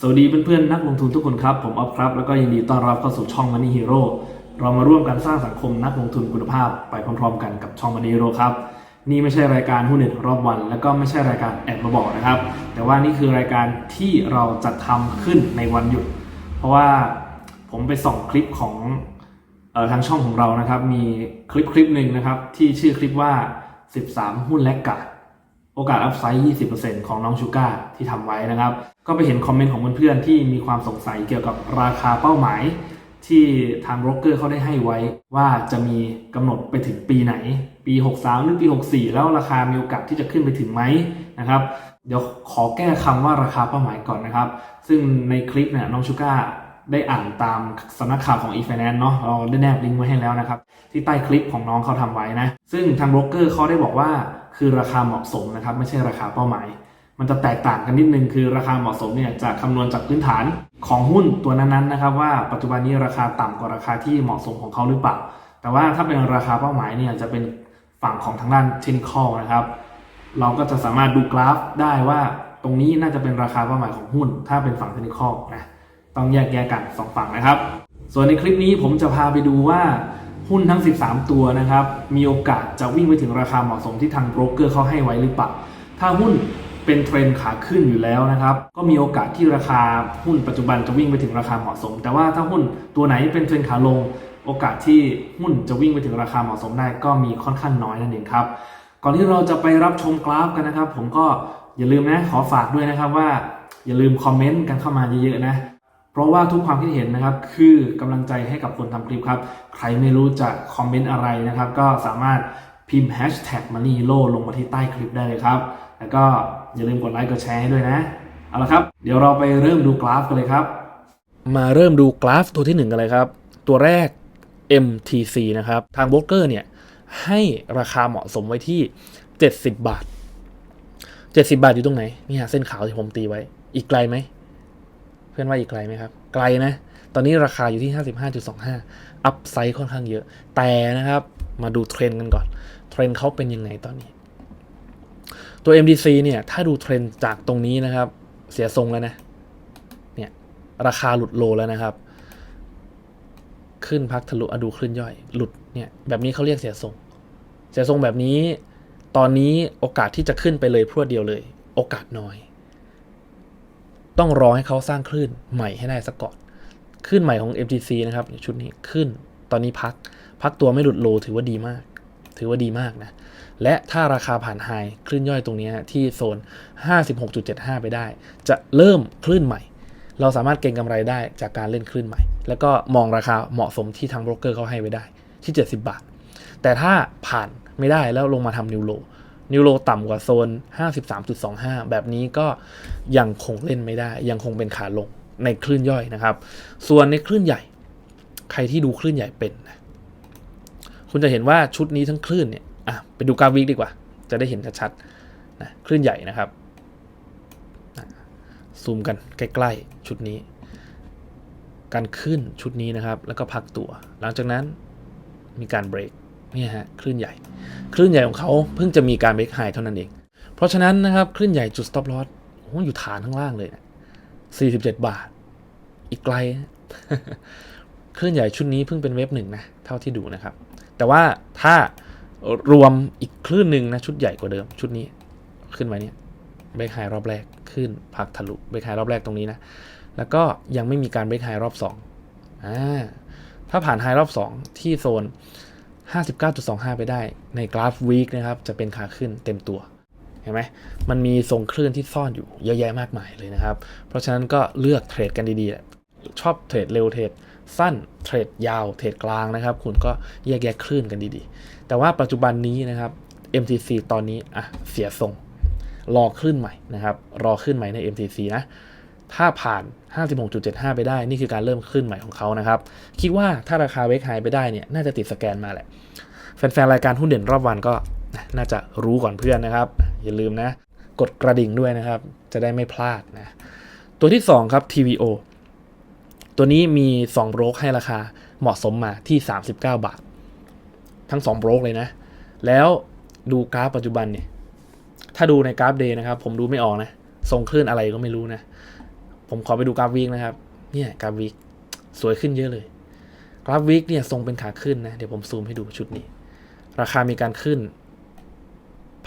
สวัสดีเพื่อนๆนักลงทุนทุกคนครับ ผมออฟครับ แล้วก็ยินดีต้อนรับเข้าสู่ช่อง Money Hero เรามาร่วมกันสร้างสังคมนักลงทุนคุณภาพไปพร้อมๆ กันกับช่อง Money Hero ครับ นี่ไม่ใช่รายการหุ้นเด็ดรอบวัน แล้วก็ไม่ใช่รายการแอบมาบอกนะครับ แต่ว่านี่คือรายการที่เราจัดทำขึ้นในวันหยุด เพราะว่าผมไปส่องคลิปของออทางช่องของเรานะครับ มีคลิปคลิปหนึ่งนะครับที่ชื่อคลิปว่า 13 หุ้นแลกกาด โอกาสอัพไซด์ 20%ของน้องชูก้าที่ทำไว้นะครับ ก็ไปเห็นคอมเมนต์ของเพื่อนๆที่มีความสงสัยเกี่ยวกับราคาเป้าหมาย ที่ทางโบรกเกอร์เขาได้ให้ไว้ว่าจะมีกำหนดไปถึงปีไหน ปี 63 หรือปี 64 แล้วราคามีโอกาสที่จะขึ้นไปถึงไหมนะครับ เดี๋ยวขอแก้คำว่าราคาเป้าหมายก่อนนะครับ ซึ่งในคลิปเนี่ยน้องชูก้าได้อ่านตามสำนักข่าวของ e-finance เนาะเราได้แนบลิงก์ไว้ให้แล้วนะครับ ที่ใต้คลิปของน้องเขาทำไว้นะ ซึ่งทางโบรกเกอร์เขาได้บอกว่า คือราคาเหมาะสมนะครับ ไม่ใช่ราคาเป้าหมาย มันจะแตกต่างกันนิดนึงคือราคาเหมาะสมเนี่ยจะคำนวณจากพื้นฐานของหุ้นตัวนั้นๆนะครับ ว่าปัจจุบันนี้ราคาต่ำกว่าราคาที่เหมาะสมของเขาหรือเปล่า แต่ว่าถ้าเป็นราคาเป้าหมายเนี่ยจะเป็นฝั่งของทางด้านเทนคอลนะครับ เราก็จะสามารถดูกราฟได้ว่าตรงนี้น่าจะเป็นราคาเป้าหมายของหุ้น ถ้าเป็นฝั่งเทคนิคอลนะต้องแยกแยกกันสองฝั่งนะครับ ส่วนในคลิปนี้ผมจะพาไปดูว่า หุ้นทั้ง 13 ตัวนะครับ มีโอกาสจะวิ่งไปถึงราคาเหมาะสมที่ทางโบรกเกอร์เขาให้ไว้หรือเปล่า ถ้าหุ้นเป็นเทรนขาขึ้นอยู่แล้วนะครับ ก็มีโอกาสที่ราคาหุ้นปัจจุบันจะวิ่งไปถึงราคาเหมาะสม แต่ว่าถ้าหุ้นตัวไหนเป็นเทรนขาลง โอกาสที่หุ้นจะวิ่งไปถึงราคาเหมาะสมได้ก็มีค่อนข้างน้อยนั่นเองครับ ก่อนที่เราจะไปรับชมกราฟกันนะครับ ผมก็อย่าลืมนะขอฝากด้วยนะครับว่า อย่าลืมคอมเมนต์กันเข้ามาเยอะๆนะ เพราะว่าทุกความคิดเห็นนะครับ คือกำลังใจให้กับคนทำคลิปครับ ใครไม่รู้จะคอมเมนต์อะไรนะครับ ก็สามารถพิมพ์ hashtag money hero ลงมาที่ใต้คลิปได้เลยครับ แล้วก็อย่าลืมกดไลค์กดแชร์ให้ด้วยนะ เอาละครับ เดี๋ยวเราไปเริ่มดูกราฟกันเลยครับ มาเริ่มดูกราฟตัวที่ 1 กันเลยครับ ตัวแรก MTC นะครับ ทางโบรกเกอร์เนี่ยให้ราคาเหมาะสมไว้ที่ 70 บาท 70 บาทอยู่ตรงไหน นี่ฮะเส้นขาวที่ผมตีไว้ อีกไกลไหม พื่อนว่าอีกไกลไหมครับ ไกลนะ ตอนนี้ราคาอยู่ที่ 55.25 อัพไซด์ค่อนข้างเยอะ แต่นะครับ มาดูเทรนด์กันก่อน เทรนด์เขาเป็นยังไงตอนนี้ ตัว MDC เนี่ย ถ้าดูเทรนด์จากตรงนี้นะครับ เสียทรงแล้วนะ เนี่ย ราคาหลุดโลแล้วนะครับ ขึ้นพักทะลุอดูขึ้นย่อย หลุด เนี่ย แบบนี้เขาเรียกเสียทรง เสียทรงแบบนี้ ตอนนี้โอกาสที่จะขึ้นไปเลยพรวดเดียวเลย โอกาสน้อย ต้องรอให้เขาสร้างคลื่นใหม่ให้ได้สักก่อนคลื่นใหม่ของ MTC นะครับชุดนี้ขึ้นตอนนี้พัก พักตัวไม่หลุดโลถือว่าดีมาก ถือว่าดีมากนะและถ้าราคาผ่านไฮคลื่นย่อยตรงนี้ที่โซน 56.75 ไปได้ จะเริ่มคลื่นใหม่ เราสามารถเก็งกำไรได้จากการเล่นคลื่นใหม่ แล้วก็มองราคาเหมาะสมที่ทางโบรกเกอร์เขาให้ไว้ได้ที่ 70 บาท แต่ถ้าผ่านไม่ได้แล้วลงมาทำนิวโล นิวโลต่ำกว่าโซน 53.25 แบบนี้ก็ยังคงเล่นไม่ได้ ยังคงเป็นขาลงในคลื่นย่อยนะครับ ส่วนในคลื่นใหญ่ ใครที่ดูคลื่นใหญ่เป็นนะคุณจะเห็นว่าชุดนี้ทั้งคลื่นเนี่ยอะไปดูกราฟวิกดีกว่า จะได้เห็นชัดๆนะคลื่นใหญ่นะครับซูมกันใกล้ๆชุดนี้ การขึ้นชุดนี้นะครับ แล้วก็พักตัว หลังจากนั้นมีการเบรก เนี่ยฮะคลื่นใหญ่ คลื่นใหญ่ของเขาเพิ่งจะมีการเบรกไฮเท่านั้นเอง เพราะฉะนั้นนะครับคลื่นใหญ่จุด stop loss โอ้โหอยู่ฐานข้างล่างเลยนะ47 บาท อีกไกลคลื่นใหญ่ชุดนี้เพิ่งเป็นเว็บหนึ่งนะเท่าที่ดูนะครับ แต่ว่าถ้ารวมอีกคลื่นหนึ่งนะชุดใหญ่กว่าเดิมชุดนี้ขึ้นมาเนี่ยเบรกไฮรอบแรกขึ้นพักทะลุเบรกไฮรอบแรกตรงนี้นะแล้วก็ยังไม่มีการเบรกไฮรอบ2อ่าถ้าผ่านไฮรอบ 2 ที่โซน 59.25 ไปได้ในกราฟวีคนะครับ จะเป็นขาขึ้นเต็มตัว เห็นไหมมันมีทรงคลื่นที่ซ่อนอยู่เยอะแยะมากมายเลยนะครับ เพราะฉะนั้นก็เลือกเทรดกันดีๆ ชอบเทรดเร็วเทรดสั้นเทรดยาวเทรดกลางนะครับ คุณก็แยกแยะคลื่นกันดีๆ แต่ว่าปัจจุบันนี้นะครับ MTC ตอนนี้อะเสียทรง รอคลื่นใหม่นะครับ รอคลื่นใหม่ใน MTC นะ ถ้าผ่าน 56.75 ไปได้ นี่คือการเริ่มขึ้นใหม่ของเขานะครับ คิดว่าถ้าราคาเวกไฮไปได้เนี่ย น่าจะติดสแกนมาแหละ แฟนๆ รายการหุ้นเด่นรอบวันก็น่าจะรู้ก่อนเพื่อนนะครับ อย่าลืมนะ กดกระดิ่งด้วยนะครับ จะได้ไม่พลาดนะ ตัวที่ 2 ครับ TVO ตัวนี้มี2โบรกให้ราคาเหมาะสมมาที่ 39 บาท ทั้ง2โบรกเลยนะ แล้วดูกราฟปัจจุบันเนี่ย ถ้าดูในกราฟเดย์นะครับ ผมดูไม่ออกนะ ทรงคลื่นอะไรก็ไม่รู้นะ ผมขอไปดูกราฟวีคนะครับ เนี่ยกราฟวีคสวยขึ้นเยอะเลย กราฟวีคเนี่ยทรงเป็นขาขึ้นนะ เดี๋ยวผมซูมให้ดูชุดนี้ ราคามีการขึ้น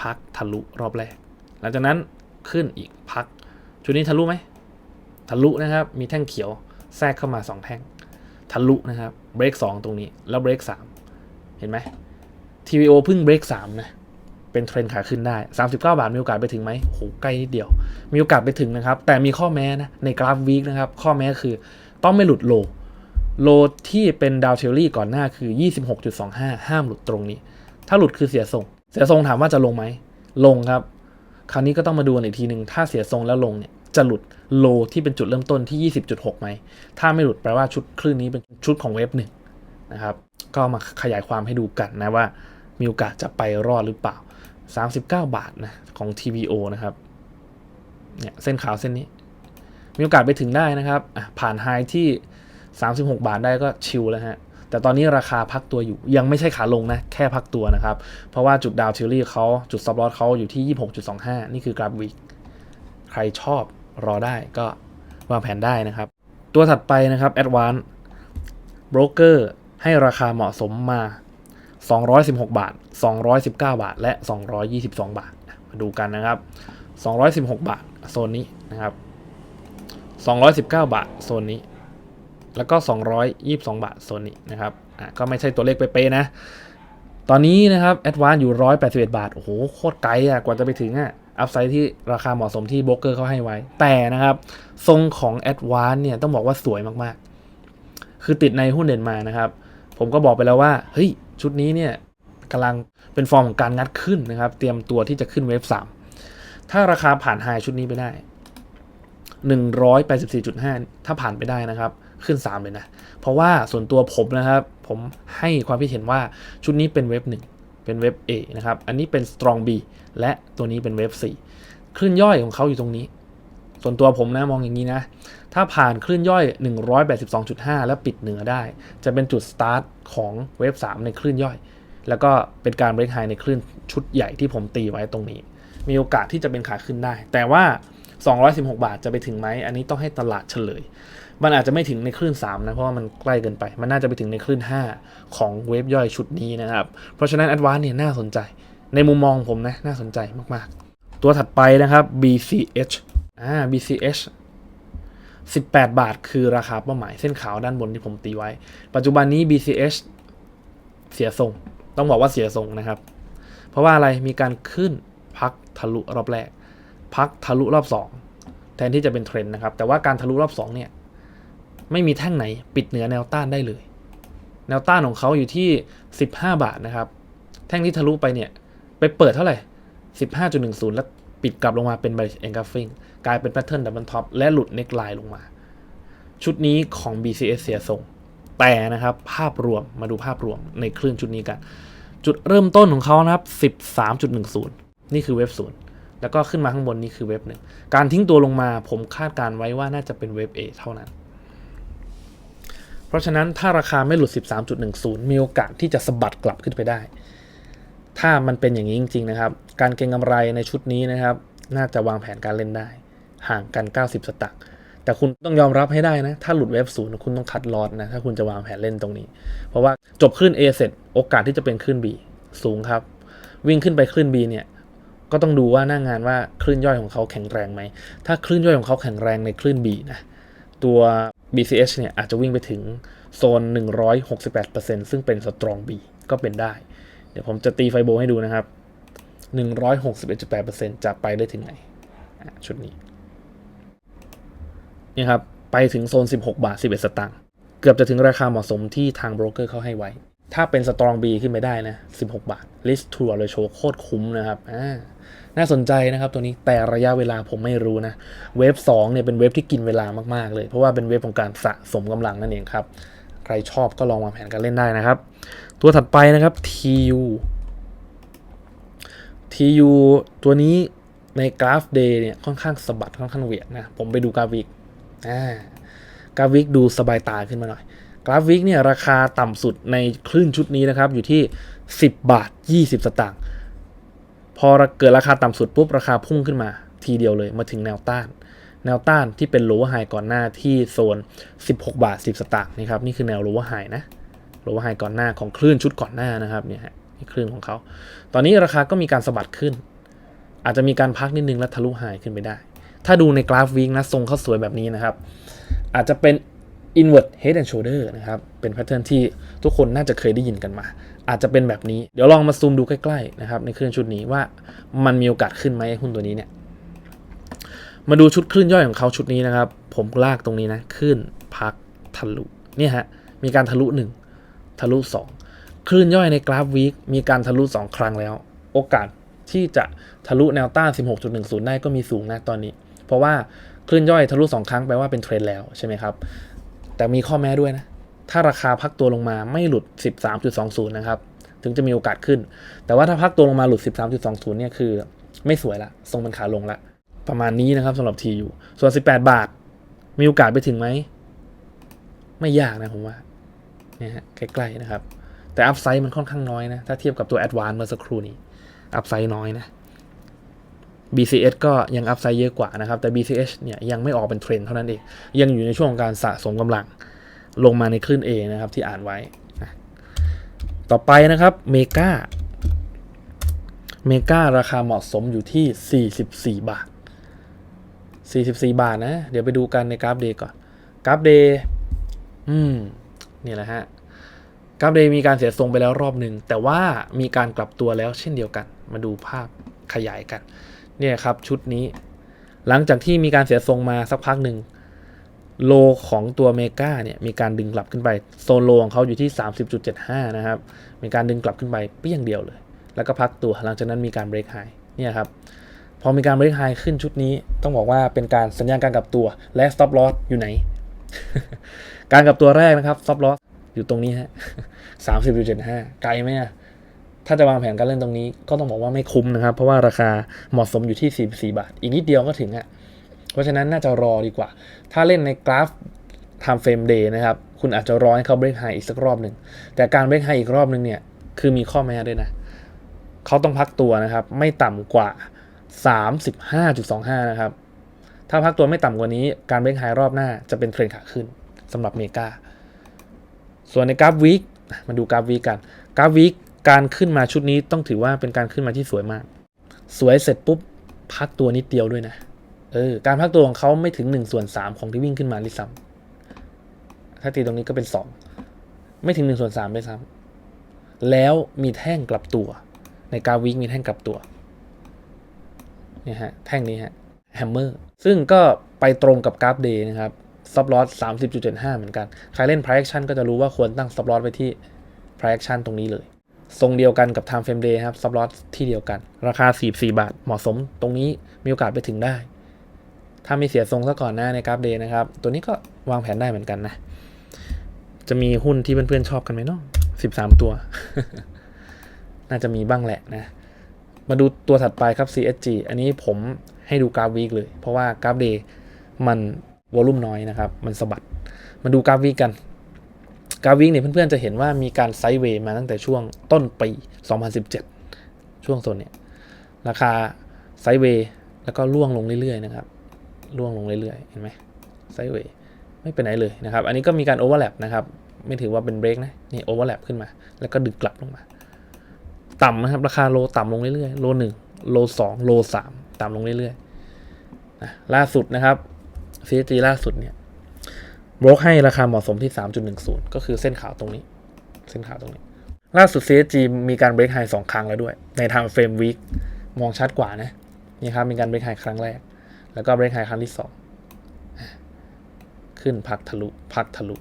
พักทะลุรอบแรก หลังจากนั้นขึ้นอีกพัก ชุดนี้ทะลุไหม ทะลุนะครับ มีแท่งเขียวแทรกเข้ามา 2 แท่ง ทะลุนะครับ เบรก2ตรงนี้ แล้วเบรก3เห็นไหม TVO เพิ่งเบรก3นะ เป็นเทรนขาขึ้นได้ 39 บาทมีโอกาสไปถึงไหมโหใกล้นิดเดียว มีโอกาสไปถึงนะครับ แต่มีข้อแม้นะ ในกราฟวีคนะครับ ข้อแม้คือต้องไม่หลุดโล โลที่เป็นดาวเทลลี่ก่อนหน้าคือ 26.25 ห้ามหลุดตรงนี้ ถ้าหลุดคือเสียทรง เสียทรงถามว่าจะลงไหม ลงครับ คราวนี้ก็ต้องมาดูกันอีกทีหนึ่งถ้าเสียทรงแล้วลงเนี่ย จะหลุดโลที่เป็นจุดเริ่มต้นที่ 20.6ไหม ถ้าไม่หลุดแปลว่าชุดคลื่นนี้เป็นชุดของเว็บหนึ่งนะครับ ก็มาขยายความให้ดูกันนะว่า มีโอกาสจะไปรอดหรือเปล่า 39 บาทนะของ TVO นะครับเนี่ยเส้นขาวเส้นนี้ มีโอกาสไปถึงได้นะครับผ่านไฮที่ 36 บาทได้ก็ชิลแล้วฮะแต่ตอนนี้ราคาพักตัวอยู่ยังไม่ใช่ขาลงนะ แค่พักตัวนะครับ เพราะว่าจุดดาวทิลลี่เขาจุดซับลอสเขาอยู่ที่ 26.25 นี่คือกราฟวีคใครชอบรอได้ก็วางแผนได้นะครับ ตัวถัดไปนะครับ Advance Broker ให้ราคาเหมาะสมมา 216 บาท 219 บาท และ 222 บาท มาดูกันนะครับ 216 บาทโซนนี้นะครับ 219 บาทโซนนี้ แล้วก็ 222 บาทโซนนี้นะครับอะก็ไม่ใช่ตัวเลขเป๊ะๆนะ ตอนนี้นะครับแอดวานอยู่ 181 บาท โอ้โห โคตรไกลอะ กว่าจะไปถึงอะอัพไซด์ที่ราคาเหมาะสมที่โบรกเกอร์เขาให้ไว้ แต่นะครับ ทรงของแอดวานเนี่ยต้องบอกว่าสวยมากๆ คือติดในหุ้นเด่นมานะครับ ผมก็บอกไปแล้วว่า เฮ้ย ชุดนี้เนี่ยกำลังเป็นฟอร์มของการงัดขึ้นนะครับ เตรียมตัวที่จะขึ้นเวฟ3ถ้าราคาผ่านไฮชุดนี้ไปได้ 184.5 ถ้าผ่านไปได้นะครับขึ้น 3 เลยนะ เพราะว่าส่วนตัวผมนะครับ ผมให้ความคิดเห็นว่าชุดนี้เป็นเว็บ 1 เป็นเว็บ A นะครับ อันนี้เป็น strong B และตัวนี้เป็นเว็บ 4 คลื่นย่อยของเขาอยู่ตรงนี้ ส่วนตัวผมนะมองอย่างนี้นะ ถ้าผ่านคลื่นย่อย 182.5 แล้วปิดเหนือได้ จะเป็นจุดสตาร์ทของเว็บ3ในคลื่นย่อย แล้วก็เป็นการเบรกไฮในคลื่นชุดใหญ่ที่ผมตีไว้ตรงนี้ มีโอกาสที่จะเป็นขาขึ้นได้ แต่ว่า 216 บาทจะไปถึงไหม อันนี้ต้องให้ตลาดเฉลย มันอาจจะไม่ถึงในคลื่น 3 นะ เพราะว่ามันใกล้เกินไป มันน่าจะไปถึงในคลื่น 5 ของเวฟย่อยชุดนี้นะครับ เพราะฉะนั้น a d v a n c e เนี่ยน่าสนใจ ในมุมมองผมนะ น่าสนใจมากๆ ตัวถัดไปนะครับ BCH อ่า BCH 18 บาท คือราคาเป้าหมายเส้นขาวด้านบนที่ผมตีไว้ ปัจจุบันนี้ BCH เสียทรง ต้องบอกว่าเสียทรงนะครับ เพราะว่าอะไรมีการขึ้นพักทะลุรอบแรก พักทะลุรอบ 2 แทนที่จะเป็นเทรนด์นะครับ แต่ว่าการทะลุรอบ 2 เนี่ย ไม่มีแท่งไหนปิดเหนือแนวต้านได้เลย แนวต้านของเขาอยู่ที่ 15 บาทนะครับ แท่งที่ทะลุไปเนี่ย ไปเปิดเท่าไหร่ 15.10 แล้วปิดกลับลงมาเป็น b บ e n g u l f i n g กลายเป็นแพทเทิร์นดับเบิลท็อปและหลุดเน็กไลน์ลงมา ชุดนี้ของ BCS เสียทรง แต่นะครับภาพรวมมาดูภาพรวมในคลื่นชุดนี้กัน จุดเริ่มต้นของเขานะครับ 13.10 นี่คือเว็บศูนย์แล้วก็ขึ้นมาข้างบนนี่คือเว็บหนึ่งการทิ้งตัวลงมาผมคาดการไว้ว่าน่าจะเป็นเว็บ A เท่านั้น เพราะฉะนั้นถ้าราคาไม่หลุด 13.10 มีโอกาสที่จะสะบัดกลับขึ้นไปได้ ถ้ามันเป็นอย่างนี้จริง ๆ นะครับ การเก็งกำไรในชุดนี้นะครับ น่าจะวางแผนการเล่นได้ ห่างกัน 90 สตางค์แต่คุณต้องยอมรับให้ได้นะ ถ้าหลุดเว็บศูนย์คุณต้องคัดลอตนะ ถ้าคุณจะวางแผนเล่นตรงนี้ เพราะว่าจบคลื่น A เสร็จโอกาสที่จะเป็นคลื่น B สูงครับ วิ่งขึ้นไปคลื่น B เนี่ยก็ต้องดูว่าหน้างงานว่าคลื่นย่อยของเขาแข็งแรงไหม ถ้าคลื่นย่อยของเขาแข็งแรงในคลื่น B นะตัว BCH เนี่ยอาจจะวิ่งไปถึงโซน 168%ซึ่งเป็น strong B ก็เป็นได้ เดี๋ยวผมจะตีไฟโบให้ดูนะครับ 161.8%จะไปได้ถึงไหนอะชุดนี้ นี่ครับไปถึงโซน 16 บาท 11 สตางค์เกือบจะถึงราคาเหมาะสมที่ทางโบรกเกอร์เขาให้ไว้ ถ้าเป็น strong B ขึ้นไปได้นะ 16 บาท list to ratio โชว์โคตรคุ้มนะครับอ่าน่าสนใจนะครับตัวนี้แต่ระยะเวลาผมไม่รู้นะ เวฟ2เนี่ยเป็นเวฟที่กินเวลามากๆเลย เพราะว่าเป็นเวฟของการสะสมกำลังนั่นเองครับ ใครชอบก็ลองวางแผนการเล่นได้นะครับ ตัวถัดไปนะครับ TU TU ตัวนี้ในกราฟ Day เนี่ยค่อนข้างสะบัดค่อนข้างเวียงนะ ผมไปดูกราฟิก กราฟิกดูสบายตาขึ้นมาหน่อย กราฟิกเนี่ยราคาต่ำสุดในคลื่นชุดนี้นะครับ อยู่ที่ 10 บาท 20 สตางค์พอเกิดราคาต่ำสุดปุ๊บ ราคาพุ่งขึ้นมา ทีเดียวเลยมาถึงแนวต้าน แนวต้านที่เป็น lower high ก่อนหน้าที่โซน 16 บาท 10 สตางค์นะครับนี่คือแนว lower high นะ lower high ก่อนหน้าของคลื่นชุดก่อนหน้านะครับเนี่ยฮะนี่คลื่นของเขา ตอนนี้ราคาก็มีการสะบัดขึ้น อาจจะมีการพักนิดนึงแล้วทะลุไฮขึ้นไปได้ ถ้าดูในกราฟวิงนะทรงเขาสวยแบบนี้นะครับ อาจจะเป็น invert head and shoulder นะครับ เป็นแพทเทิร์นที่ทุกคนน่าจะเคยได้ยินกันมา อาจจะเป็นแบบนี้ เดี๋ยวลองมาซูมดูใกล้ๆนะครับในคลื่นชุดนี้ว่ามันมีโอกาสขึ้นไหมหุ้นตัวนี้เนี่ย มาดูชุดคลื่นย่อยของเขาชุดนี้นะครับ ผมลากตรงนี้นะขึ้นพักทะลุเนี่ยฮะมีการทะลุ 1 ทะลุ 2 คลื่นย่อยในกราฟวีคมีการทะลุ 2 ครั้งแล้ว โอกาสที่จะทะลุแนวต้าน 16.10 ได้ก็มีสูงนะตอนนี้ เพราะว่าคลื่นย่อยทะลุ2ครั้งแปลว่าเป็นเทรนด์แล้วใช่ไหมครับ แต่มีข้อแม้ด้วยนะ ถ้าราคาพักตัวลงมาไม่หลุด 13.20 นะครับ ถึงจะมีโอกาสขึ้น แต่ว่าถ้าพักตัวลงมาหลุด 13.20 เนี่ยคือ ไม่สวยละ ทรงเป็นขาลงละ ประมาณนี้นะครับสำหรับ TU ส่วน 18 บาท มีโอกาสไปถึงไหม ไม่ยากนะผมว่า เนี่ยฮะใกล้ๆนะครับ แต่อัพไซด์มันค่อนข้างน้อยนะ ถ้าเทียบกับตัว Advance เมื่อสักครู่นี้ อัพไซด์น้อยนะ BCS ก็ยังอัพไซด์เยอะกว่านะครับ แต่ BCH เนี่ยยังไม่ออกเป็นเทรนด์เท่านั้นเอง ยังอยู่ในช่วงของการสะสมกำลังลงมาในคลื่น A นะครับที่อ่านไว้ ต่อไปนะครับเมกาเมการาคาเหมาะสมอยู่ที่ 44 บาท 44 บาทนะ เดี๋ยวไปดูกันในกราฟเดย์ก่อน กราฟเดย์อืม นี่แหละฮะ กราฟเดย์มีการเสียทรงไปแล้วรอบหนึ่ง แต่ว่ามีการกลับตัวแล้วเช่นเดียวกัน มาดูภาพขยายกัน เนี่ยครับชุดนี้ หลังจากที่มีการเสียทรงมาสักพักหนึ่งโลของตัวเมกาเนี่ยมีการดึงกลับขึ้นไปโซนโลของเขาอยู่ที่ 30.75 นะครับ มีการดึงกลับขึ้นไปเปี้ยงเดียวเลย แล้วก็พักตัวหลังจากนั้นมีการเบรกไฮเนี่ยครับพอมีการเบรกไฮขึ้นชุดนี้ต้องบอกว่าเป็นการสัญญาณการกลับตัวและ stop loss อยู่ไหน การกลับตัวแรกนะครับ stop loss อยู่ตรงนี้ฮะ30.75 ไกลไหมอะ ถ้าจะวางแผนการเล่นตรงนี้ก็ต้องบอกว่าไม่คุ้มนะครับ เพราะว่าราคาเหมาะสมอยู่ที่ 44 บาท อีกนิดเดียวก็ถึงอะเพราะฉะนั้นน่าจะรอดีกว่า ถ้าเล่นในกราฟ time frame day นะครับ คุณอาจจะรอให้เขาเบรกไฮอีกสักรอบหนึ่ง แต่การเบรกไฮอีกรอบหนึ่งเนี่ย คือมีข้อแม้ด้วยนะ เขาต้องพักตัวนะครับ ไม่ต่ำกว่า 35.25 นะครับ ถ้าพักตัวไม่ต่ำกว่านี้ การเบรกไฮรอบหน้าจะเป็นเทรนขาขึ้นสำหรับเมกาส่วนในกราฟวีคมาดูกราฟวีคกัน กราฟวีค การขึ้นมาชุดนี้ต้องถือว่าเป็นการขึ้นมาที่สวยมาก สวยเสร็จปุ๊บพักตัวนิดเดียวด้วยนะ เออ การพักตัวของเขาไม่ถึง1ส่วน3ของที่วิ่งขึ้นมาลิซ้ำถ้าตีตรงนี้ก็เป็น 2 ไม่ถึง1ส่วน3ด้วยซ้ำแล้วมีแท่งกลับตัว ในกาฟวีคมีแท่งกลับตัวเนี่ยฮะ แท่งนี้ฮะแฮมเมอร์ ซึ่งก็ไปตรงกับกราฟเดย์นะครับ stop loss 30.75เจ็ดห้าเหมือนกัน ใครเล่น price action ก็จะรู้ว่าควรตั้ง stop loss ไว้ที่ price action ตรงนี้เลย ทรงเดียวกันกับ time frame day ครับ stop loss ที่เดียวกัน ราคา 44 บาท เหมาะสมตรงนี้มีโอกาสไปถึงได้ ถ้ามีเสียทรงซะก่อนหน้าในกราฟเดย์นะครับ ตัวนี้ก็วางแผนได้เหมือนกันนะ จะมีหุ้นที่เพื่อนๆชอบกันไหมเนาะ13 ตัว น่าจะมีบ้างแหละนะ มาดูตัวถัดไปครับ CSG อันนี้ผมให้ดูกราฟวีคเลย เพราะว่ากราฟเดย์มันวอลุ่มน้อยนะครับ มันสะบัด มาดูกราฟวีคกัน กราวีคเนี่ยเพื่อนๆจะเห็นว่ามีการไซด์เวย์มาตั้งแต่ช่วงต้นปี 2017 ช่วงโซนเนี่ยราคาไซด์เวย์แล้วก็ล่วงลงเรื่อยๆนะครับล่วงลงเรื่อยๆเห็นไหมไซด์เวย์ไม่ไปไหนเลยนะครับ อันนี้ก็มีการโอเวอร์แลปนะครับ ไม่ถือว่าเป็นเบรกนะ นี่โอเวอร์แลปขึ้นมา แล้วก็ดึงกลับลงมา ต่ำนะครับ ราคาโลต่ำลงเรื่อยๆ โลหนึ่งโลสองโลสามต่ำลงเรื่อยๆนะล่าสุดนะครับ CSG ล่าสุดเนี่ย บล็อกให้ราคาเหมาะสมที่ 3.10 ก็คือเส้นขาวตรงนี้ เส้นขาวตรงนี้ ล่าสุด CSG มีการเบรกไฮสองครั้งแล้วด้วย ในทางเฟรมวีคมองชัดกว่านะ นี่ครับ มีการเบรกไฮครั้งแรก แล้วก็เบรกไฮครั้งที่สองขึ้นพักทะลุ พักทะลุ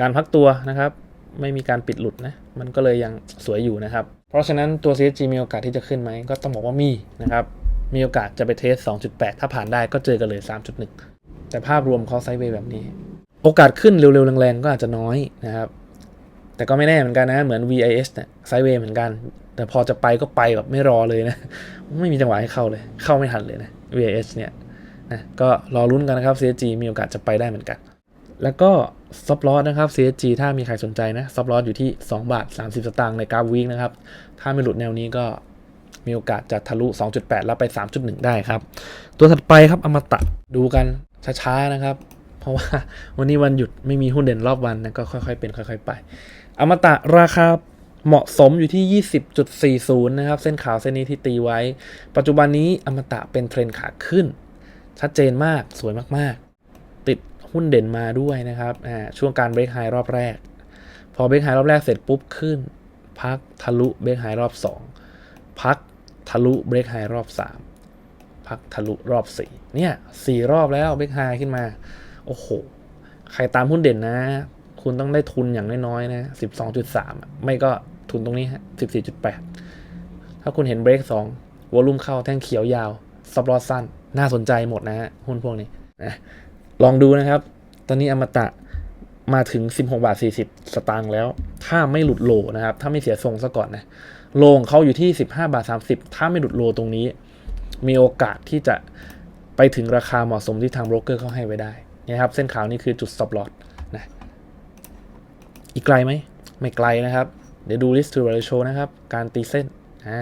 การพักตัวนะครับ ไม่มีการปิดหลุดนะ มันก็เลยยังสวยอยู่นะครับ เพราะฉะนั้นตัว CSG มีโอกาสที่จะขึ้นไหม ก็ต้องบอกว่ามีนะครับ มีโอกาสจะไปเทส 2.8 ถ้าผ่านได้ก็เจอกันเลย 3.1 แต่ภาพรวมเขาไซด์เวย์แบบนี้ โอกาสขึ้นเร็วๆแรงๆก็อาจจะน้อยนะครับ แต่ก็ไม่แน่เหมือนกันนะ เหมือน VIS เนี่ยไซด์เวย์เหมือนกัน แต่พอจะไปก็ไปแบบไม่รอเลยนะ ไม่มีจังหวะให้เข้าเลย เข้าไม่ทันเลยนะ VIS เนี่ยนะก็รอลุ้นกันนะครับ CSG มีโอกาสจะไปได้เหมือนกัน แล้วก็ซับลอสนะครับ CSG ถ้ามีใครสนใจนะซับลอสอยู่ที่ 2 บาท 30 สตางค์ในกราฟวีคนะครับ ถ้าไม่หลุดแนวนี้ก็มีโอกาสจะทะลุ 2.8 แล้วไป 3.1 ได้ครับ ตัวถัดไปครับอมตะดูกัน ช้าๆนะครับ เพราะว่าวันนี้วันหยุดไม่มีหุ้นเด่นรอบวันนะก็ค่อยๆเป็นค่อยๆไป อมตะราคาเหมาะสมอยู่ที่ 20.40 นะครับ เส้นขาวเส้นนี้ที่ตีไว้ ปัจจุบันนี้อมตะเป็นเทรนขาขึ้น ชัดเจนมากสวยมากๆ ติดหุ้นเด่นมาด้วยนะครับช่วงการเบรกไฮรอบแรก พอเบรกไฮรอบแรกเสร็จปุ๊บขึ้น พักทะลุเบรกไฮรอบ 2 พักทะลุเบรกไฮรอบ 3 พักทะลุรอบ4เนี่ยสี่รอบแล้วเบรกไฮขึ้นมา โอ้โห ใครตามหุ้นเด่นนะ คุณต้องได้ทุนอย่างน้อยๆนะ12.3อะไม่ก็ทุนตรงนี้ฮะ14.8ถ้าคุณเห็นเบรก2วอลุ่มเข้าแท่งเขียวยาวซับลอสั้น น่าสนใจหมดนะฮะหุ้นพวกนี้นะลองดูนะครับ ตอนนี้อมตะมาถึง 16บาท40 สตางค์แล้ว ถ้าไม่หลุดโลนะครับ ถ้าไม่เสียทรงซะก่อนนะ โลงเขาอยู่ที่ 15บาท30 ถ้าไม่หลุดโลตรงนี้ มีโอกาสที่จะไปถึงราคาเหมาะสมที่ทางโบรกเกอร์เขาให้ไว้ได้นะครับเส้นขาวนี่คือจุด stop loss นะอีกไกลไหมไม่ไกลนะครับ เดี๋ยวดู list to ratio นะครับ การตีเส้นอ่า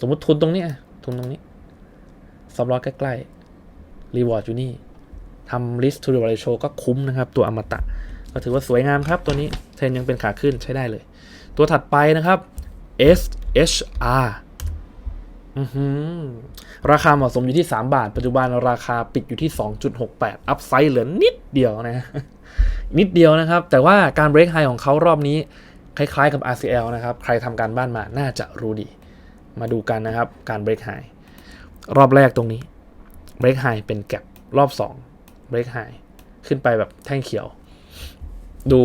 สมมติทุนตรงนี้ทุนตรงนี้ stop loss ใกล้ๆ reward อยู่นี่ทำ list to ratio ก็คุ้มนะครับ ตัวอมตะ ก็ถือว่าสวยงามครับตัวนี้เทรนยังเป็นขาขึ้นใช้ได้เลย ตัวถัดไปนะครับ SHR ราคาเหมาะสมอยู่ที่ 3 บาท ปัจจุบันราคาปิดอยู่ที่ 2.68 อัพไซด์เหลือนิดเดียวนะ นิดเดียวนะครับ แต่ว่าการ break high ของเขารอบนี้ คล้ายๆกับ RCL นะครับ ใครทำการบ้านมาน่าจะรู้ดี มาดูกันนะครับ การ break high รอบแรกตรงนี้ break high เป็นแก็บรอบ2 break high ขึ้นไปแบบแท่งเขียว ดู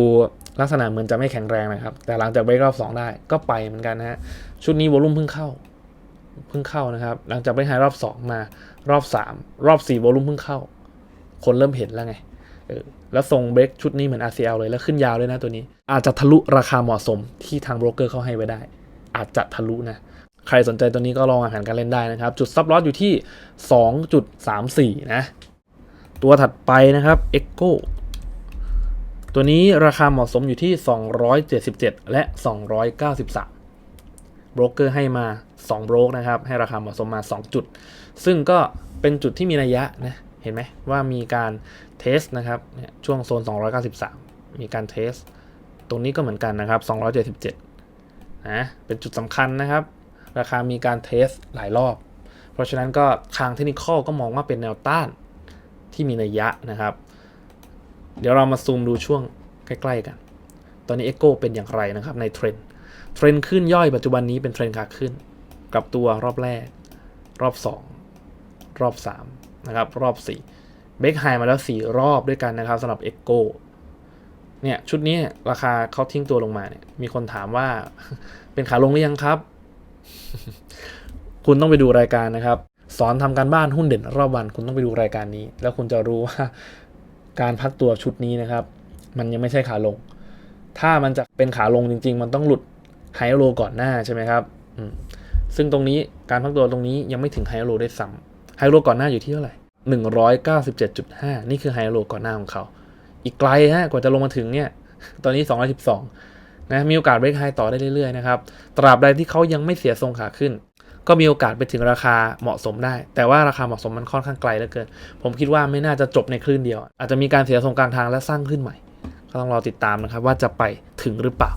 ลักษณะเหมือนจะไม่แข็งแรงนะครับ แต่หลังจาก break รอบ 2 ได้ก็ไปเหมือนกันนะฮะชุดนี้วอลุ่มเพิ่งเข้า เพิ่งเข้านะครับ หลังจากไปหารอบ 2 มารอบ 3 รอบ4วอลุ่มเพิ่งเข้า คนเริ่มเห็นแล้วไงเออแล้วทรงเบรกชุดนี้เหมือน RCL เลยแล้วขึ้นยาวเลยนะตัวนี้ อาจจะทะลุราคาเหมาะสมที่ทางโบรกเกอร์เขาให้ไว้ได้ อาจจะทะลุนะ ใครสนใจตัวนี้ก็ลองอาหารการเล่นได้นะครับ จุดซับลอสอยู่ที่ 2.34 นะ ตัวถัดไปนะครับ Echo ตัวนี้ราคาเหมาะสมอยู่ที่ 277 และ 293โบรกเกอร์ให้มา 2โบรกนะครับ ให้ราคาเหมาะสมมา 2 จุด ซึ่งก็เป็นจุดที่มีนัยยะนะ เห็นไหมว่ามีการเทสนะครับช่วงโซน 293 มีการเทส ตรงนี้ก็เหมือนกันนะครับ 277 นะ เป็นจุดสำคัญนะครับ ราคามีการเทสหลายรอบ เพราะฉะนั้นก็ทางเทคนิคอลก็มองว่าเป็นแนวต้านที่มีนัยยะนะครับ เดี๋ยวเรามาซูมดูช่วงใกล้ๆกัน ตอนนี้ Echo เป็นอย่างไรนะครับในเทรนด์เทรนด์ขึ้นย่อยปัจจุบันนี้เป็นเทรนด์ขาขึ้น กลับตัวรอบแรก รอบ 2 รอบ 3 นะครับ รอบ 4 เบรกไฮมาแล้ว 4 รอบด้วยกันนะครับสำหรับ Echo เนี่ยชุดนี้ราคาเขาทิ้งตัวลงมาเนี่ย มีคนถามว่าเป็นขาลงหรือยังครับ คุณต้องไปดูรายการนะครับ สอนทำการบ้านหุ้นเด่นรอบวัน คุณต้องไปดูรายการนี้ แล้วคุณจะรู้ว่าการพักตัวชุดนี้นะครับ มันยังไม่ใช่ขาลง ถ้ามันจะเป็นขาลงจริง ๆ มันต้องหลุดไฮโลก่อนหน้าใช่ไหมครับอืม ซึ่งตรงนี้การพักตัวตรงนี้ยังไม่ถึงไฮโลได้ซ้ำไฮโลก่อนหน้าอยู่ที่เท่าไหร่หนึ่งร้อยเก้าสิบเจ็ดจุดห้านี่คือไฮโลก่อนหน้าของเขา อีกไกลฮะกว่าจะลงมาถึงเนี่ย ตอนนี้สองร้อยสิบสองนะ มีโอกาสเบรกไฮต่อได้เรื่อยๆนะครับ ตราบใดที่เขายังไม่เสียทรงขาขึ้น ก็มีโอกาสไปถึงราคาเหมาะสมได้ แต่ว่าราคาเหมาะสมมันค่อนข้างไกลเหลือเกิน ผมคิดว่าไม่น่าจะจบในคลื่นเดียว อาจจะมีการเสียทรงกลางทางและสร้างขึ้นใหม่ ก็ต้องรอติดตามนะครับว่าจะไปถึงหรือเปล่า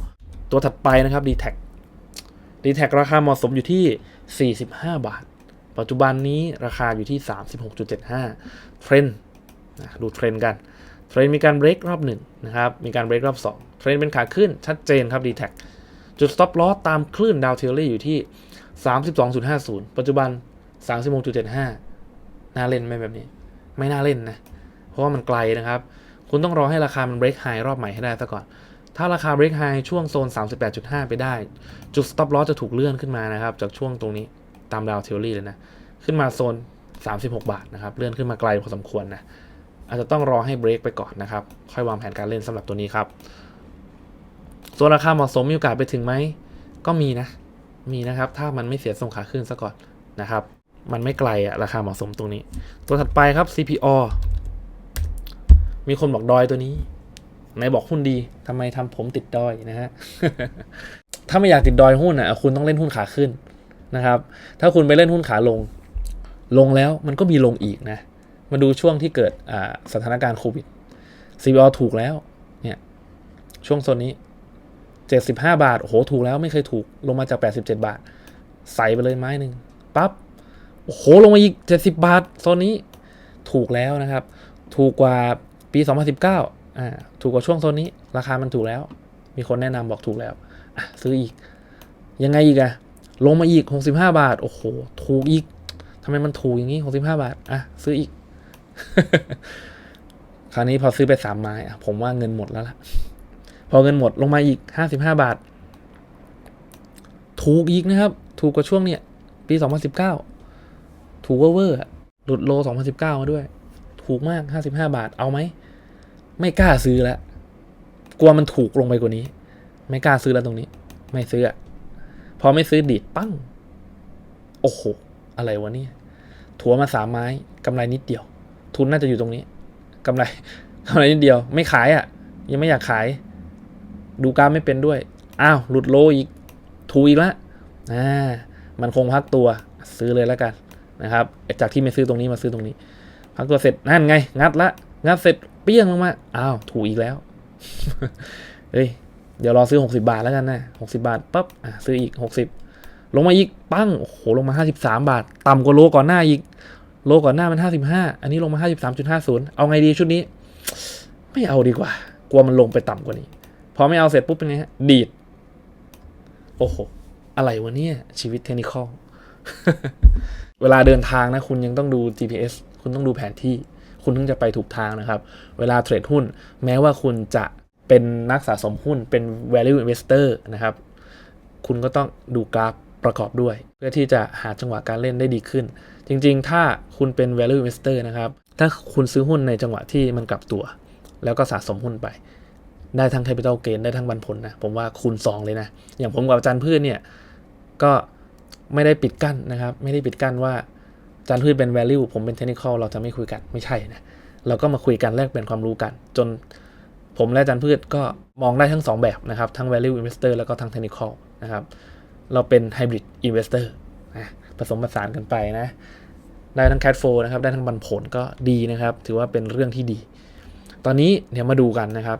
ตัวถัดไปนะครับ d t แท d t แทราคาเหมาะสมอยู่ที่ 45 บาท ปัจจุบันนี้ราคาอยู่ที่ 36.75 เทรนด์นะดูเทรนด์กัน เทรนด์มีการเบรกรอบหนึ่งนะครับ มีการเบรกรอบ 2 เทรนด์เป็นขาขึ้นชัดเจนครับ d t แทจุด stop loss ตามคลื่นดาวเทอรี่อยู่ที่ 32.50 ปัจจุบัน 36.75 น่าเล่นไหมแบบนี้ ไม่น่าเล่นนะ เพราะว่ามันไกลนะครับ คุณต้องรอให้ราคามัน break high รอบใหม่ให้ได้ซะก่อน ถ้าราคา break high ช่วงโซน 38.5 ไปได้ จุด stop loss จะถูกเลื่อนขึ้นมานะครับ จากช่วงตรงนี้ตามดาวเทอรี่เลยนะ ขึ้นมาโซน 36 บาทนะครับ เลื่อนขึ้นมาไกลพอสมควรนะอาจจะต้องรอให้ break ไปก่อนนะครับ ค่อยวางแผนการเล่นสำหรับตัวนี้ครับส่วนราคาเหมาะสมมีโอกาสไปถึงไหม ก็มีนะ มีนะครับ ถ้ามันไม่เสียทรงขาขึ้นซะก่อนนะครับ มันไม่ไกลอะราคาเหมาะสมตรงนี้ ตัวถัดไปครับ CPO มีคนบอกดอยตัวนี้ ไหนบอกหุ้นดีทำไมทำผมติดดอยนะฮะถ้าไม่อยากติดดอยหุ้นอะคุณต้องเล่นหุ้นขาขึ้นนะครับ ถ้าคุณไปเล่นหุ้นขาลง ลงแล้วมันก็มีลงอีกนะ มาดูช่วงที่เกิดอ่าสถานการณ์โควิด CBO ถูกแล้วเนี่ยช่วงโซนนี้ 75 บาทโอ้โหถูกแล้วไม่เคยถูกลงมาจาก 87 บาท ใส่ไปเลยไม้หนึ่งปั๊บโอ้โหลงมาอีก 70 บาทโซนนี้ถูกแล้วนะครับ ถูกกว่าปี 2019 อ่าถูกกว่าช่วงโซนนี้ ราคามันถูกแล้ว มีคนแนะนำบอกถูกแล้วอะซื้ออีก ยังไงอีกอะลงมาอีก 65 บาท โอ้โห ถูกอีกทำไมมันถูกอย่างนี้ 65 บาท อะ ซื้ออีก คราวนี้พอซื้อไปสามไม้อะผมว่าเงินหมดแล้วล่ะ พอเงินหมดลงมาอีก 55 บาท ถูกอีกนะครับ ถูกกว่าช่วงเนี่ย ปี 2019 ถูกเวอร์ๆอะหลุดโล 2019 มาด้วย ถูกมาก 55 บาท เอาไหม ไม่กล้าซื้อแล้ว กลัวมันถูกลงไปกว่านี้ ไม่กล้าซื้อแล้วตรงนี้ ไม่ซื้ออะพอไม่ซื้อดีดปั้ง โอ้โห อะไรวะเนี่ย ถัวมาสามไม้กำไรนิดเดียว ทุนน่าจะอยู่ตรงนี้กำไรกำไรนิดเดียว ไม่ขายอะ่ะ ยังไม่อยากขาย ดูกราฟไม่เป็นด้วย อ้าว หลุดโลอีกถูกอีกละอ่ามันคงพักตัว ซื้อเลยแล้วกันนะครับ จากที่ไม่ซื้อตรงนี้มาซื้อตรงนี้ พักตัวเสร็จนั่นไง งัดละ งัดเสร็จเปี้ยงลงมาอ้าวถูกอีกแล้ว เฮ้ย เดี๋ยวรอซื้อ 60 บาทแล้วกันนะ60 บาทปั๊บอะซื้ออีก 60 ลงมาอีกปั้งโอ้โหลงมา 53 บาท ต่ำกว่าโลก่อนหน้าอีก โลก่อนหน้ามัน 55 อันนี้ลงมา 53.50 เอาไงดีชุดนี้ ไม่เอาดีกว่า กลัวมันลงไปต่ำกว่านี้ พอไม่เอาเสร็จปุ๊บเป็นไงฮะดีด โอ้โห อะไรวะเนี่ยชีวิตเทคนิคอลเวลาเดินทางนะ คุณยังต้องดู GPS คุณต้องดูแผนที่ คุณถึงจะไปถูกทางนะครับ เวลาเทรดหุ้น แม้ว่าคุณจะเป็นนักสะสมหุ้นเป็น value investor นะครับ คุณก็ต้องดูกราฟประกอบด้วย เพื่อที่จะหาจังหวะการเล่นได้ดีขึ้น จริงๆ ถ้าคุณเป็น value investor นะครับ ถ้าคุณซื้อหุ้นในจังหวะที่มันกลับตัว แล้วก็สะสมหุ้นไป ได้ทั้ง capital gain ได้ทั้งบันผลนะ ผมว่าคูณ 2 เลยนะ อย่างผมกับอาจารย์พืชเนี่ย ก็ไม่ได้ปิดกั้นนะครับ ไม่ได้ปิดกั้นว่าอา จารย์พืชเป็น value ผมเป็น technical เราจะไม่คุยกันไม่ใช่นะเราก็มาคุยกันแลกเปลี่ยนความรู้กัน จนผมและอาจารย์พืชก็มองได้ทั้ง 2 แบบนะครับ ทั้ง value investor แล้วก็ทั้ง technical นะครับเราเป็น hybrid investor นะผสมผสานกันไปนะ ได้ทั้ง cash flow นะครับ ได้ทั้งบันผลก็ดีนะครับ ถือว่าเป็นเรื่องที่ดี ตอนนี้เดี๋ยวมาดูกันนะครับ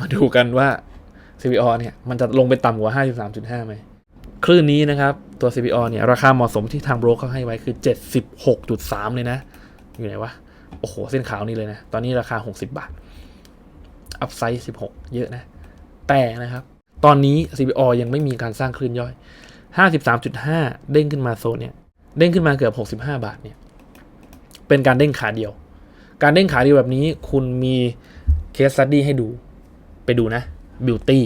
มาดูกันว่า CPO เนี่ยมันจะลงไปต่ำกว่า 53.5ไหม คลื่นนี้นะครับ ตัว CPO เนี่ย ราคาเหมาะสมที่ทางโบรกเขาให้ไว้คือ 76.3 เลยนะ อยู่ไหนวะ โอ้โห เส้นขาวนี่เลยนะ ตอนนี้ราคา 60 บาท อัพไซด์16 เยอะนะ แต่นะครับ ตอนนี้ CPO ยังไม่มีการสร้างคลื่นย่อย 53.5 เด้งขึ้นมาโซนเนี่ย เด้งขึ้นมาเกือบ 65 บาทเนี่ย เป็นการเด้งขาเดียว การเด้งขาเดียวแบบนี้ คุณมีเคส s ั u ดี้ให้ดู ไปดูนะ Beauty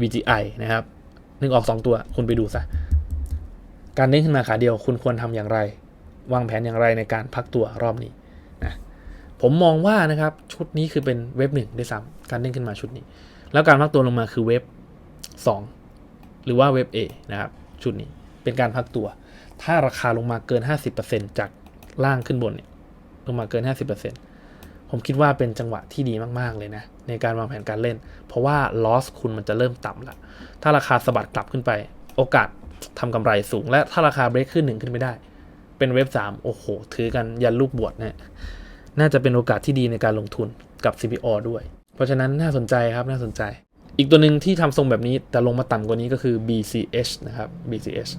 VGI นะครับ นึกออก2ตัว คุณไปดูซะ การเด้งขึ้นมาขาเดียว คุณควรทำอย่างไร วางแผนอย่างไรในการพักตัวรอบนี้นะผมมองว่านะครับชุดนี้คือเป็นเว็บหนึ่งด้วยซ้ำการเด้งขึ้นมาชุดนี้ แล้วการพักตัวลงมาคือเว็บ2หรือว่าเว็บ A นะครับชุดนี้เป็นการพักตัว ถ้าราคาลงมาเกิน 50%จากล่างขึ้นบนเนี่ยลงมาเกิน 50% ผมคิดว่าเป็นจังหวะที่ดีมากๆเลยนะ ในการวางแผนการเล่น เพราะว่า loss คุณมันจะเริ่มต่ำละถ้าราคาสะบัดกลับขึ้นไป โอกาสทำกำไรสูง และถ้าราคาเบรกขึ้นหนึ่งขึ้นไม่ได้ เป็นเว็บ 3 โอ้โห ถือกันยันลูกบวชนะน่าจะเป็นโอกาสที่ดีในการลงทุนกับ CPO ด้วย เพราะฉะนั้นน่าสนใจครับน่าสนใจ อีกตัวหนึ่งที่ทำทรงแบบนี้แต่ลงมาต่ำกว่านี้ก็คือ BCH นะครับ BCH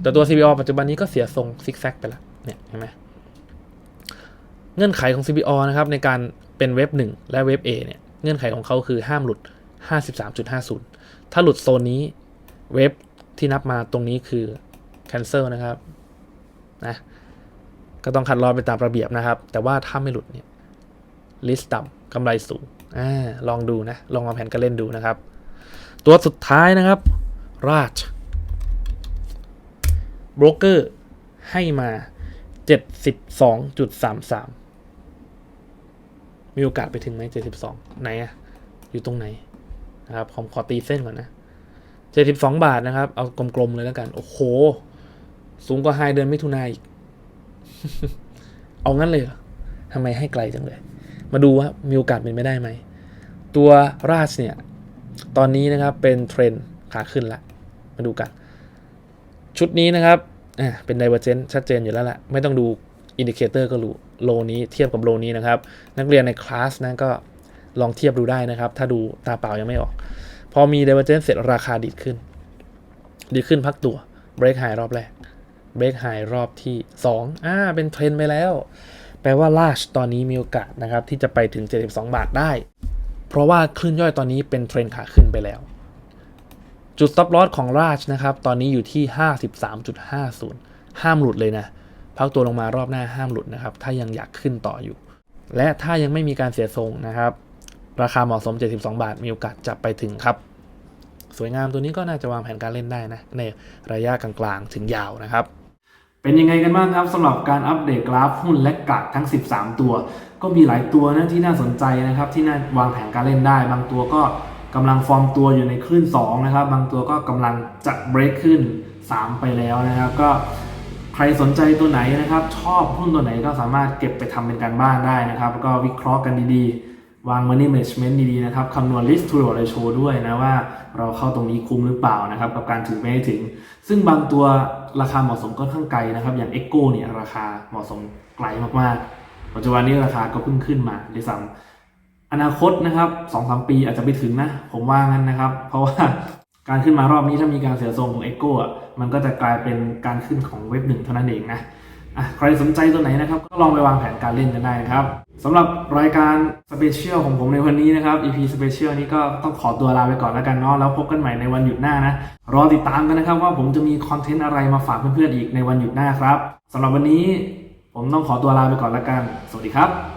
แต่ตัว CPO ปัจจุบันนี้ก็เสียทรงซิกแซกไปล้วเนี่ยเห็นไหม เงื่อนไขของ CPO นะครับในการเป็นเว็บ 1 และเว็บ A เนี่ยเงื่อนไขของเขาคือห้ามหลุด 53.50 ถ้าหลุดโซนนี้เว็บที่นับมาตรงนี้คือ cancel นะครับนะก็ต้องคัดลอยไปตามระเบียบนะครับ แต่ว่าถ้าไม่หลุดเนี่ย list ต่ำกำไรสูงอ่าลองดูนะ ลองวางแผนการเล่นดูนะครับ ตัวสุดท้ายนะครับ ราชโบรกเกอร์ให้มา 72.33 มีโอกาสไปถึงไหม72ไหนอะอยู่ตรงไหนนะครับผมขอตีเส้นก่อนนะ72บสองบาทนะครับ เอากลมๆเลยแล้วกัน โอ้โห สูงกว่าไฮเดือนมิถุนายอีก เอางั้นเลยเหรอทำไมให้ไกลจังเลย มาดูว่ามีโอกาสเป็นไม่ได้ไหม ตัวราชเนี่ย ตอนนี้นะครับเป็นเทรนขาขึ้นละ มาดูกัน ชุดนี้นะครับเป็น divergent ชัดเจนอยู่แล้วแหละไม่ต้องดู อินดิเคเตอร์ก็รู้โลนี้เทียบกับโลนี้นะครับ นักเรียนในคลาสนะก็ลองเทียบดูได้นะครับ ถ้าดูตาเปล่ายังไม่ออก พอมี divergent เสร็จราคาดีดขึ้นดีดขึ้นพักตัว break high รอบแรก break high รอบที่ 2อ่าเป็นเทรนไปแล้ว แปลว่า large ตอนนี้มีโอกาสนะครับ ที่จะไปถึง 72 บาทได้ เพราะว่าคลื่นย่อยตอนนี้เป็นเทรนขาขึ้นไปแล้ว จุด stop loss ของ large นะครับ ตอนนี้อยู่ที่ 53.50 ห้ามหลุดเลยนะ พักตัวลงมารอบหน้าห้ามหลุดนะครับ ถ้ายังอยากขึ้นต่ออยู่ และถ้ายังไม่มีการเสียทรงนะครับ ราคาเหมาะสม 72 บาท มีโอกาสจะไปถึงครับ สวยงามตัวนี้ก็น่าจะวางแผนการเล่นได้นะ ในระยะกลางๆถึงยาวนะครับ เป็นยังไงกันบ้างครับสำหรับการอัปเดตกราฟหุ้นและกะทั้ง 13 ตัว ก็มีหลายตัวนะที่น่าสนใจนะครับ ที่น่าวางแผนการเล่นได้ บางตัวก็กำลังฟอร์มตัวอยู่ในคลื่น2นะครับ บางตัวก็กำลังจะเบรกขึ้น 3 ไปแล้วนะครับ ก็ ใครสนใจตัวไหนนะครับ ชอบหุ้นตัวไหนก็สามารถเก็บไปทำเป็นการบ้านได้นะครับ แล้วก็วิเคราะห์กันดีๆ วาง money management ดีๆนะครับคำนวณ risk to reward ratio ด้วยนะว่าเราเข้าตรงนี้คุ้มหรือเปล่านะครับ กับการถือไม่ให้ถึง ซึ่งบางตัวราคาเหมาะสมก็ค่อนข้างไกลนะครับ อย่าง Echo เนี่ยราคาเหมาะสมไกลมากๆ ปัจจุบันนี้ราคาก็เพิ่งขึ้นมาด้วยซ้ำอนาคตนะครับสองสามปีอาจจะไปถึงนะ ผมว่างั้นนะครับ เพราะว่า การขึ้นมารอบนี้ถ้ามีการเสียทรงของ Echo อะมันก็จะกลายเป็นการขึ้นของเว็บหนึ่งเท่านั้นเองนะอะใครสนใจตัวไหนนะครับ ก็ลองไปวางแผนการเล่นกันได้นะครับสำหรับรายการสเปเชียลของผมในวันนี้นะครับ EP สเปเชียลนี้ก็ต้องขอตัวลาไปก่อนแล้วกันเนาะแล้วพบกันใหม่ในวันหยุดหน้านะ รอติดตามกันนะครับว่าผมจะมีคอนเทนต์อะไรมาฝากเพื่อนๆอีกในวันหยุดหน้าครับสำหรับวันนี้ผมต้องขอตัวลาไปก่อนแล้วกัน สวัสดีครับ